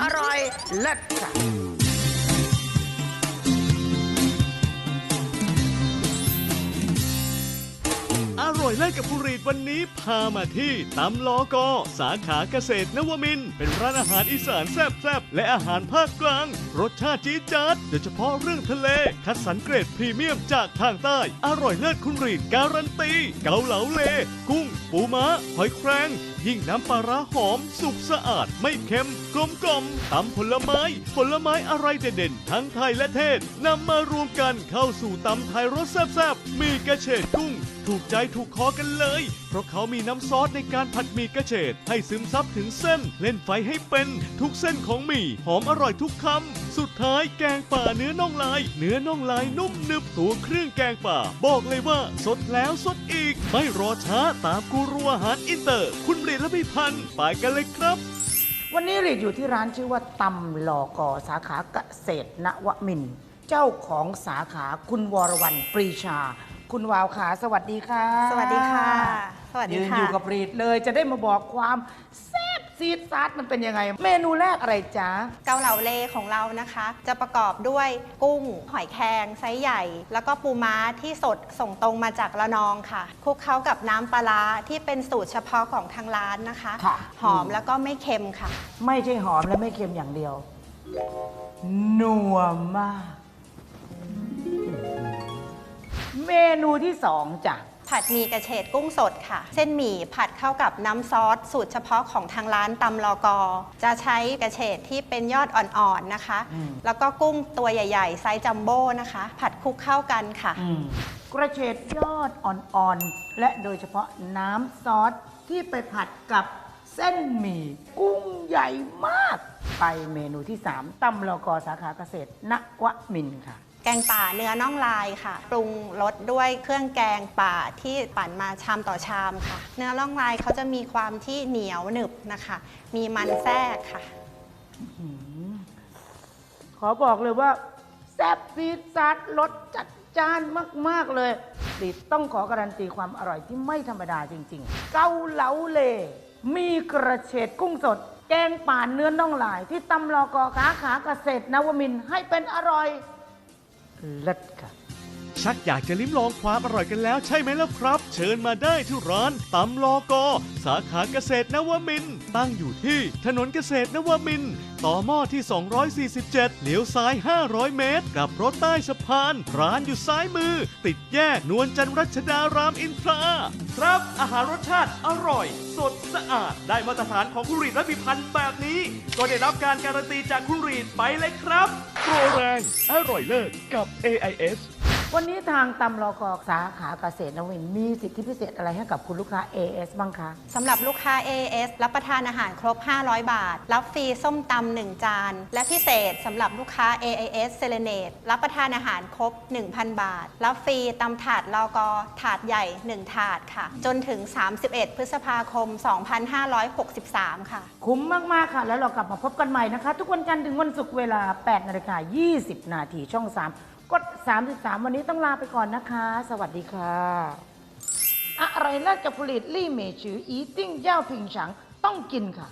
อร่อยเลิศค่ะ ร่อยเลิศกับผู้รีดวันนี้พามาที่ตำลอกอ สาขาเกษตรนวมิน เป็นร้านอาหารอีสานแซ่บๆ และอาหารภาคกลาง รสชาติจี๊ดจ๊าดโดยเฉพาะเรื่องทะเล คัดสรรเกรดพรีเมียมจากทางใต้ อร่อยเลิศคุณรีดการันตี เกาเหลาเล กุ้ง ปูม้า หอยแครงยิ่งน้ำปลาร้าหอม สุกสะอาดไม่เค็ม กลมกล่อมตำผลไม้ ผลไม้อะไรเด่นๆ ทั้งไทยและเทศนำมารวมกันเข้าสู่ตำไทยรสแซ่บๆ มีกระเฉดกุ้ง ถูกใจถูกคอกันเลย เพราะเขามีน้ำซอสในการผัดหมี่กระเฉดให้ซึมซับถึงเส้น เล่นไฟให้เป็นทุกเส้นของหมี่หอมอร่อยทุกคำ สุดท้ายแกงป่าเนื้อน่องลาย เนื้อน่องลายนุ่มนึบตัวเครื่องแกงป่า บอกเลยว่าสดแล้วสดอีก ไม่รอช้าตามกูรูอาหารอินเตอร์ คุณเรียนและพิพันธ์ไปกันเลยครับวันนี้รีดอยู่ที่ร้านชื่อว่าตำหลอกอสาขาเกษตรนวมินทร์เจ้าของสาขาคุณวรวรรณปรีชา คุณวาวขาสวัสดีค่ะ สวัสดีค่ะ สวัสดียืนค่ะ อยู่กับรีดเลยจะได้มาบอกความแซ่บซีดซัดมันเป็นยังไง เมนูแรกอะไรจ๊ะ เกาเหลาเลของเรานะคะ จะประกอบด้วยกุ้ง หอยแครงไซส์ใหญ่ แล้วก็ปูม้าที่สดส่งตรงมาจากระนองค่ะคลุกเคล้ากับน้ำปลาร้าที่เป็นสูตรเฉพาะของทางร้านนะคะ ค่ะ หอมแล้วก็ไม่เค็มค่ะ ไม่ใช่หอมและไม่เค็มอย่างเดียวนัวมาก เมนูที่สองจ้ะ ผัดหมี่กระเฉดกุ้งสดค่ะ เส้นหมี่ผัดเข้ากับน้ำซอสสูตรเฉพาะของทางร้านตำลอกอ จะใช้กระเฉดที่เป็นยอดอ่อนๆนะคะ อืม แล้วก็กุ้งตัวใหญ่ๆไซส์จัมโบ้นะคะ ผัดคลุกเข้ากันค่ะกระเฉดยอดอ่อนๆ และโดยเฉพาะน้ำซอสที่ไปผัดกับเส้นหมี่กุ้งใหญ่มาก ไปเมนูที่ 3ตำลอกอสาขาเกษตรนวมินทร์ค่ะ แกงป่าเนื้อน่องลายค่ะ ปรุงรสด้วยเครื่องแกงป่าที่ปั่นมาชามต่อชามค่ะ เนื้อน่องลายเขาจะมีความที่เหนียวหนึบนะคะ มีมันแทรกค่ะ ขอบอกเลยว่าแซ่บซีดซัดรสจัดจ้านมาก ๆ เลยดิต้องขอการันตีความอร่อยที่ไม่ธรรมดาจริง ๆ เกาเหลาเล มีกระเฉดกุ้งสด แกงป่านเนื้อน่องลายที่ตำลอกอขาขาเกษตรนวมินให้เป็นอร่อย เลิศค่ะ ชักอยากจะลิ้มลองความอร่อยกันแล้วใช่ไหมล่ะครับ เชิญมาได้ที่ร้านตำลอกอ สาขาเกษตรนวมินทร์ตั้งอยู่ที่ถนนเกษตรนวมินทร์ต่อหม้อที่ 247 เหลียวซ้าย 500 เมตรกลับรถใต้สะพาน ร้านอยู่ซ้ายมือ ติดแยกนวลจันทร์รัชดารามอินทรา ครับ อาหารรสชาติอร่อย สดสะอาด ได้มาตรฐานของคุณรีดและพิพันธ์แบบนี้ ก็ได้รับการการันตีจากคุณรีดไปเลยครับ โปรแรงอ ร่อยเลิศกับ AIS วันนี้ทางตำลอกอสาขาเกษตรนวมินทร์มีสิทธิพิเศษอะไรให้กับคุณลูกค้า AS บ้างคะ สำหรับลูกค้า AS รับประทานอาหารครบ 500 บาท รับฟรีส้มตำหนึ่งจาน และพิเศษสำหรับลูกค้า AIS s e l e n a t e รับประทานอาหารครบ 1,000 บาท รับฟรีตำถาดลอกอถาดใหญ่ 1 ถาดค่ะ จนถึง 31 พฤษภาคม 2563 ค่ะ คุ้มมาก ๆ ค่ะ แล้วเรากลับมาพบกันใหม่นะคะ ทุกวันจันทร์ถึงวันศุกร์เวลา 8นาฬิกา20 นาทีช่อง3กด 33 วันนี้ต้องลาไปก่อนนะคะ สวัสดีค่ะ อะไรเลิศกับผลิตลี่เมชืออีติ้งเย่าผิงฉังต้องกินค่ะ